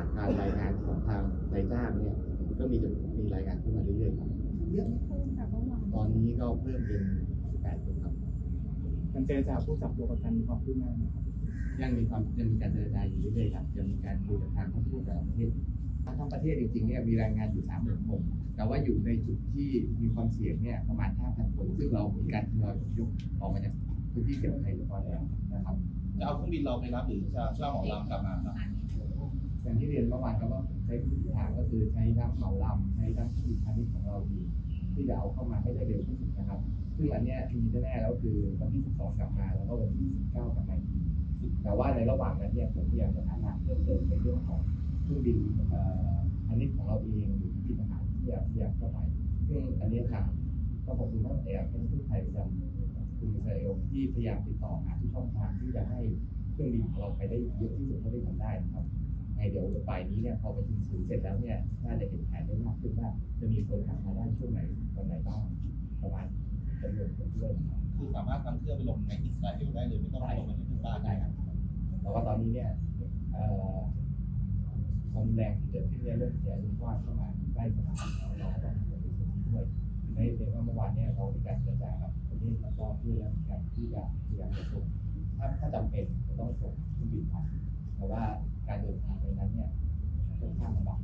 จากการรายงานของทางนายจ้างเนี่ยก็มีมีรายงานขึ้นมาเรื่อยๆครับเยอะเพิ่มจากเมื่อวานตอนนี้ก็เพิ่มเป็น8คนครับการเจรจาผู้จับตัวประกันมีความคืบหน้าไหมครับยังมีความยังมีการเจรจาอยู่เรื่อยๆครับยังมีการคุยกับทางท่านทูตแต่ละประเทศทั้งประเทศจริงๆเนี่ยมีรายงานอยู่3 0,000คนแต่ว่าอยู่ในจุดที่มีความเสี่ยงเนี่ยประมาณ 5,000 คน ซึ่งเรามีการทยอยอพยพออกมาจากพื้นที่เสี่ยงภัยเรียบร้อยแล้วนะครับ จะเอาเครื่องบินเราไปรับหรือจะเช่าของลำกลับมาครับ อย่างที่เรียนเมื่อวานครับว่าใช้วิธีทางก็คือใช้ทั้งเหมาลำใช้ทั้งที่พาณิชย์ของเราดีที่จะเอาเข้ามาให้ได้เร็วที่สุดนะครับ ซึ่งอันเนี้ยมีแน่ๆแล้วคือวันที่ 12 กลับมาแล้วก็วันที่ 19 กลับมาอีกแต่ว่าในระหว่างนั้นเนี่ยผมพยายามจะหาทางเพิ่มเติมในเรื่องของเครื่องบินพาณิชย์ของเราเองหรือที่ทหารที่จะพยายามเข้าไปซึ่งอันเนี้ทางก็ขอบคุณท่านแอร์เป็นทูตไทยประจำกรุงอิสราเอลที่พยายามติดต่อหาทุกช่องทางที่จะให้เครื่องบินของเราไปได้เยอะที่สุดเท่าที่ทำได้นะครับ ในเดี๋ยวปลายนี้เนี่ยพอประชุมศูนย์เสร็จแล้วเนี่ยน่าจะเห็นแผนได้มากขึ้นว่าจะมีคนกลับมาได้ช่วงไหนวันไหนบ้างประมาณจำนวนคนด้วยนะครับคือสามารถนำเครื่องไปลงในอิสราเอลได้เลยไม่ต้องไปลงในที่เพื่อนบ้านได้ครับแต่ว่าตอนนี้เนี่ยเอ่อความรุนแรงที่เกิดขึ้นเนี่ยเริ่มขยายวงกว้างเข้ามาใกล้สถานการณ์เราก็ต้องมีส่วนร่วมด้วยในเดือนว่าเมื่อวานเนี่ยเรามีการเจรจากับประเทศแล้วก็เพื่อแล้วมีการที่จะพยายามจะส่งถ้าถ้าจำเป็นจะต้องส่งเครื่องบินผ่าน แต่ว่าการเดินทางไปนั้นเนี่ยค่อนข้างลำบาก